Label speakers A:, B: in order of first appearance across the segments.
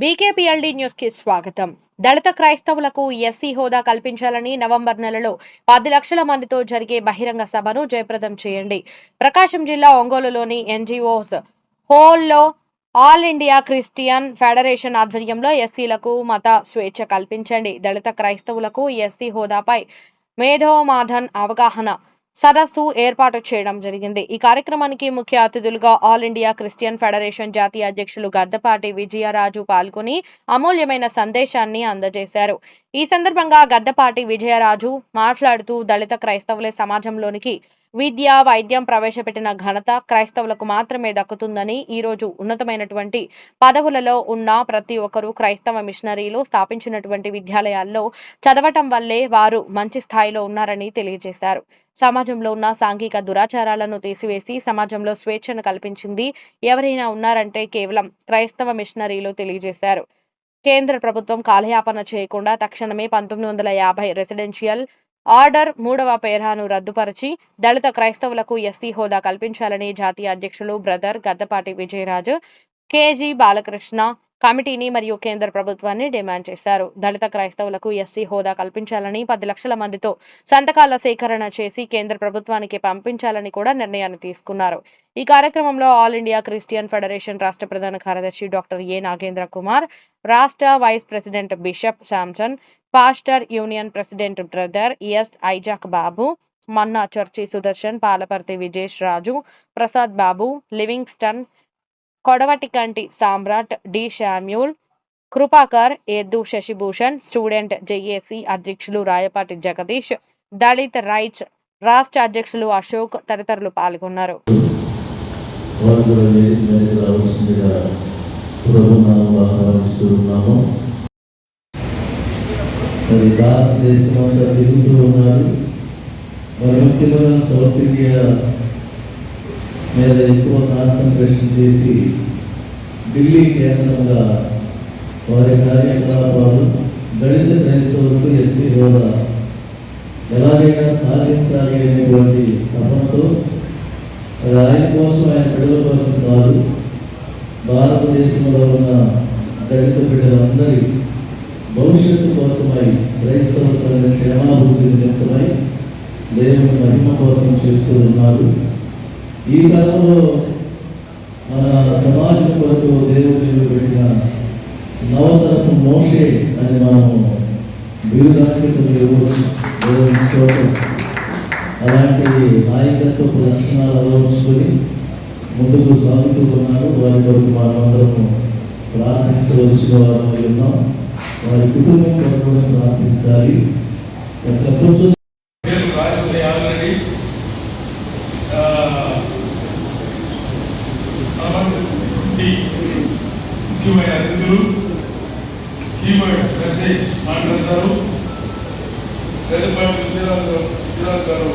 A: బీకేపీఎల్డీ న్యూస్కి స్వాగతం. దళిత క్రైస్తవులకు ఎస్సీ హోదా కల్పించాలని నవంబర్ నెలలో పది లక్షల మందితో జరిగే బహిరంగ సభను జయప్రదం చేయండి. ప్రకాశం జిల్లా ఒంగోలులోని ఎన్జీఓస్ హోల్లో ఆల్ ఇండియా క్రిస్టియన్ ఫెడరేషన్ ఆధ్వర్యంలో ఎస్సీలకు మత స్వేచ్ఛ కల్పించండి. దళిత క్రైస్తవులకు ఎస్సీ హోదాపై మేధోమాధన్ అవగాహన సదస్సు ఏర్పాటు చేయడం జరిగింది. ఈ కార్యక్రమానికి ముఖ్య అతిథులుగా ఆల్ ఇండియా క్రిస్టియన్ ఫెడరేషన్ జాతీయ అధ్యక్షులు గద్దపాటి విజయరాజు పాల్గొని అమూల్యమైన సందేశాన్ని అందజేశారు. ఈ సందర్భంగా గద్దపాటి విజయరాజు మాట్లాడుతూ దళిత క్రైస్తవులే సమాజంలోనికి విద్య వైద్యం ప్రవేశపెట్టిన ఘనత క్రైస్తవులకు మాత్రమే దక్కుతుందని ఈ రోజు ఉన్నతమైనటువంటి పదవులలో ఉన్న ప్రతి ఒక్కరూ క్రైస్తవ మిషనరీలు స్థాపించినటువంటి విద్యాలయాల్లో చదవటం వల్లే వారు మంచి స్థాయిలో ఉన్నారని తెలియజేశారు. సమాజంలో ఉన్న సాంఘిక దురాచారాలను తీసివేసి సమాజంలో స్వేచ్ఛను కల్పించింది ఎవరైనా ఉన్నారంటే కేవలం క్రైస్తవ మిషనరీలు తెలియజేశారు. కేంద్ర ప్రభుత్వం కాలయాపన చేయకుండా తక్షణమే పంతొమ్మిది వందల యాభై రెసిడెన్షియల్ ఆర్డర్ మూడవ పేరాను రద్దుపరిచి దళిత క్రైస్తవులకు ఎస్సీ హోదా కల్పించాలని జాతీయ అధ్యక్షులు brother Gaddapati Vijayaraju K G Balakrishna కమిటీని మరియు కేంద్ర ప్రభుత్వాన్ని డిమాండ్ చేశారు. దళిత క్రైస్తవులకు ఎస్సీ హోదా కల్పించాలని పది లక్షల మందితో సంతకాల సేకరణ చేసి కేంద్ర ప్రభుత్వానికి పంపించాలని కూడా నిర్ణయాన్ని తీసుకున్నారు. ఈ కార్యక్రమంలో ఆల్ ఇండియా క్రిస్టియన్ ఫెడరేషన్ రాష్ట్ర ప్రధాన కార్యదర్శి డాక్టర్ ఏ నాగేంద్ర కుమార్ రాష్ట్ర vice president bishop Samson pastor union president brother S Isaac Babu Manna church Sudarshan Palaparthi Vijesh Raju Prasad Babu Livingston Kodavatikanti Samrat D. Samuel Kripakar Eddu Sasibhushan student JAC అధ్యక్షులు Rayapati Jagadish Dalit rights రాష్ట్ర అధ్యక్షులు అశోక్ తదితరులు పాల్గొన్నారు.
B: వారు మరి భారతదేశం అంతా తిరుగుతూ ఉన్నారు. మరి ముఖ్యంగా సౌత్ ఇండియా మీద ఎక్కువ కాన్సన్ట్రేషన్ చేసి ఢిల్లీ కేంద్రంగా వారి కార్యకలాపాలు దళిత క్రైస్తవులకు ఎస్సీ హోదా ఎలాగైనా సాధించాలి అనేటువంటి తపనతో అది ఆయన కోసం ఆయన బిడ్డల కోసం కాదు భారతదేశంలో ఉన్న దళిత బిడ్డలందరి భవిష్యత్తు కోసమై క్రైస్తవ సంఘ క్షేమాభివృద్ధి నిమిత్తమై దేవుని మహిమ కోసం చేస్తూ ఉన్నారు. ఈ కాలంలో మన సమాజం కొరకు దేవుడు పెట్టిన నవతరపు మోషే అని మనము వివిధ అలాంటి నాయకత్వ లక్షణాలు అలవర్చుకొని ముందుకు సాగుతున్నారు వారి కొరకు మనమందరము ప్రార్థించవలసిన వారు ఉన్నాం. వారి కుటుంబం కొరకు ప్రార్థించాలి. చెప్పచ్చు
C: పెద్దపాటి విజయరాజు విజయరాజు గారు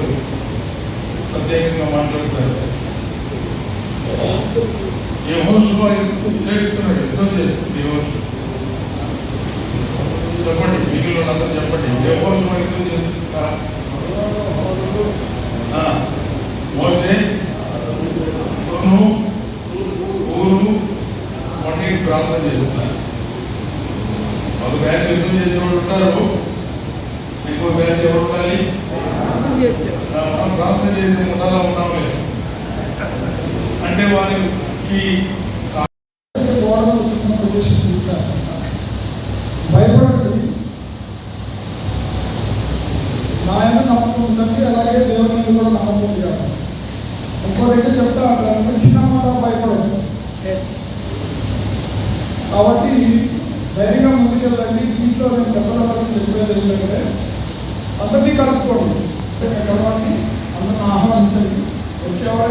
C: ప్రత్యేకంగా మాట్లాడతారు. యహోషువా చేస్తున్నాడు యుద్ధం చేస్తుంది యహోషు చెప్పండి మిగిలిన అందరూ చెప్పండి. యహోషువా యుద్ధం చేస్తున్నా మోసే సోను ఊరు వంటి ప్రార్థన చేస్తున్నారు. వాళ్ళు బ్యాంక్ యుద్ధం చేసిన వాళ్ళు ఉంటారు.
D: depois vai ter outro ali.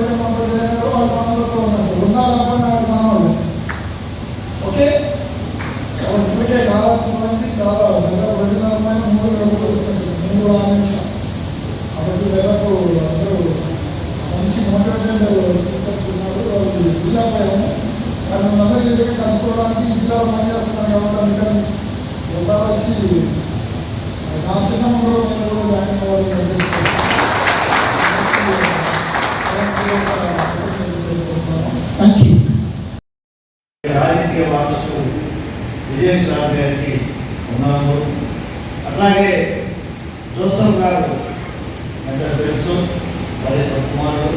D: Thank you. Thank you
E: రాజకీయ వారసులు విజయ్ రాజు గారికి ఉన్నాను అట్లాగే జోసఫ్ గారు అంటే తెలుసు మరి కుమారుడు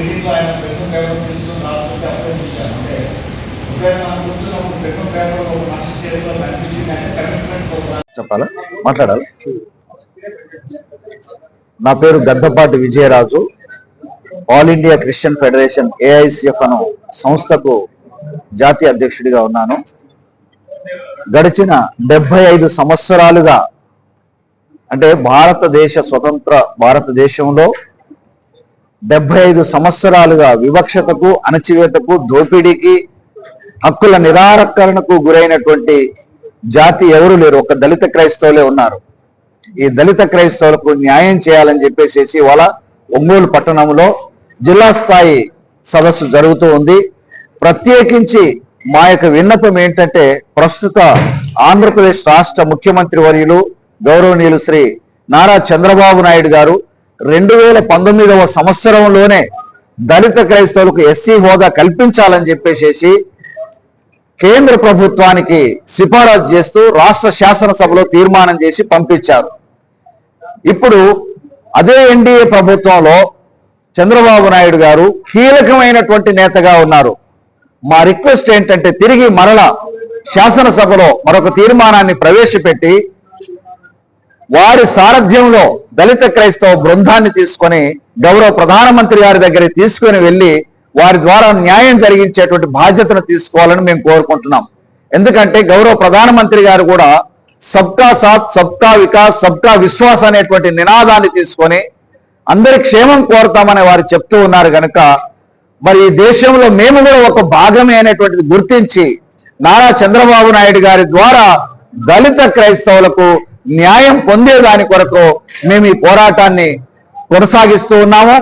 E: మీటింగ్లో ఆయన పెద్ద పేపర్ తీసుకుని రాస్తుంటే అప్లై చేశాను అంటే ఒకవేళ మనం కూర్చున్నప్పుడు పెద్ద పేపర్ ఒక మనిషి చేతిలో కనిపించింది అంటే కమిట్మెంట్
F: చెప్పాలా? మాట్లాడాలి? నా పేరు Gaddapati Vijayaraju. All India Christian Federation AICF అను సంస్థకు జాతీయ అధ్యక్షుడిగా ఉన్నాను. గడిచిన డెబ్బై ఐదు సంవత్సరాలుగా అంటే భారతదేశ స్వతంత్ర భారతదేశంలో డెబ్బై ఐదు సంవత్సరాలుగా వివక్షతకు అణచివేతకు దోపిడీకి హక్కుల నిరాకరణకు గురైనటువంటి జాతి ఎవరు లేరు. ఒక దళిత క్రైస్తవులే ఉన్నారు. ఈ దళిత క్రైస్తవులకు న్యాయం చేయాలని చెప్పేసి వాళ్ళ ఒంగోలు పట్టణంలో జిల్లా స్థాయి సదస్సు జరుగుతూ ఉంది. ప్రత్యేకించి మా యొక్క విన్నపం ఏంటంటే ప్రస్తుత ఆంధ్రప్రదేశ్ రాష్ట్ర ముఖ్యమంత్రి వర్యులు గౌరవనీయులు శ్రీ నారా చంద్రబాబు నాయుడు గారు రెండు వేల పంతొమ్మిదవ సంవత్సరంలోనే దళిత క్రైస్తవులకు ఎస్సీ హోదా కల్పించాలని చెప్పేసి కేంద్ర ప్రభుత్వానికి సిఫారసు చేస్తూ రాష్ట్ర శాసనసభలో తీర్మానం చేసి పంపించారు. ఇప్పుడు అదే ఎన్డీఏ ప్రభుత్వంలో చంద్రబాబు నాయుడు గారు కీలకమైనటువంటి నేతగా ఉన్నారు. మా రిక్వెస్ట్ ఏంటంటే తిరిగి మరల శాసనసభలో మరొక తీర్మానాన్ని ప్రవేశపెట్టి వారి సారథ్యంలో దళిత క్రైస్తవ బృందాన్ని తీసుకొని గౌరవ ప్రధానమంత్రి గారి దగ్గర తీసుకొని వెళ్ళి వారి ద్వారా న్యాయం జరిగించేటువంటి బాధ్యతను తీసుకోవాలని మేము కోరుకుంటున్నాం. ఎందుకంటే గౌరవ ప్రధానమంత్రి గారు కూడా సబ్కా సాత్ సబ్కా వికాస్ సబ్కా విశ్వాస్ అనేటువంటి నినాదాన్ని తీసుకొని అందరి క్షేమం కోరుతామని వారు చెప్తూ ఉన్నారు కనుక మరి ఈ దేశంలో మేము కూడా ఒక భాగమే అనేటువంటిది గుర్తించి నారా చంద్రబాబు నాయుడు గారి ద్వారా దళిత క్రైస్తవులకు న్యాయం పొందేదాని కొరకు మేము ఈ పోరాటాన్ని కొనసాగిస్తూ ఉన్నాము.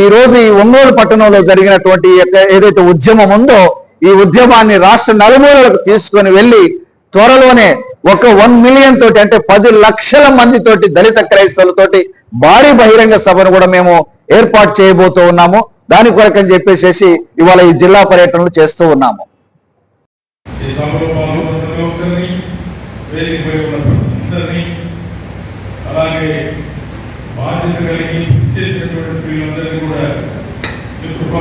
F: ఈ రోజు ఈ ఒంగోలు పట్టణంలో జరిగినటువంటి ఏదైతే ఉద్యమం ఉందో ఈ ఉద్యమాన్ని రాష్ట్ర నలుమూలలకు తీసుకొని వెళ్ళి త్వరలోనే ఒక వన్ మిలియన్ తోటి అంటే పది లక్షల మంది తోటి దళిత క్రైస్తవులతోటి భారీ బహిరంగ సభను కూడా మేము ఏర్పాటు చేయబోతూ ఉన్నాము. దాని కొరకని చెప్పేసి ఇవాళ ఈ జిల్లా పర్యటనలు చేస్తూ ఉన్నాము.
C: కలిగి చేసినటువంటి వీళ్ళందరినీ కూడా మీ కృప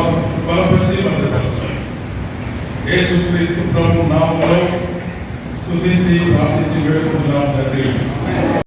C: బలపరిచి భద్రపరచాలి యేసుక్రీస్తు ప్రభు నామంలో స్తుతించి ప్రార్థించి వేడుకుంటున్నాం తండ్రి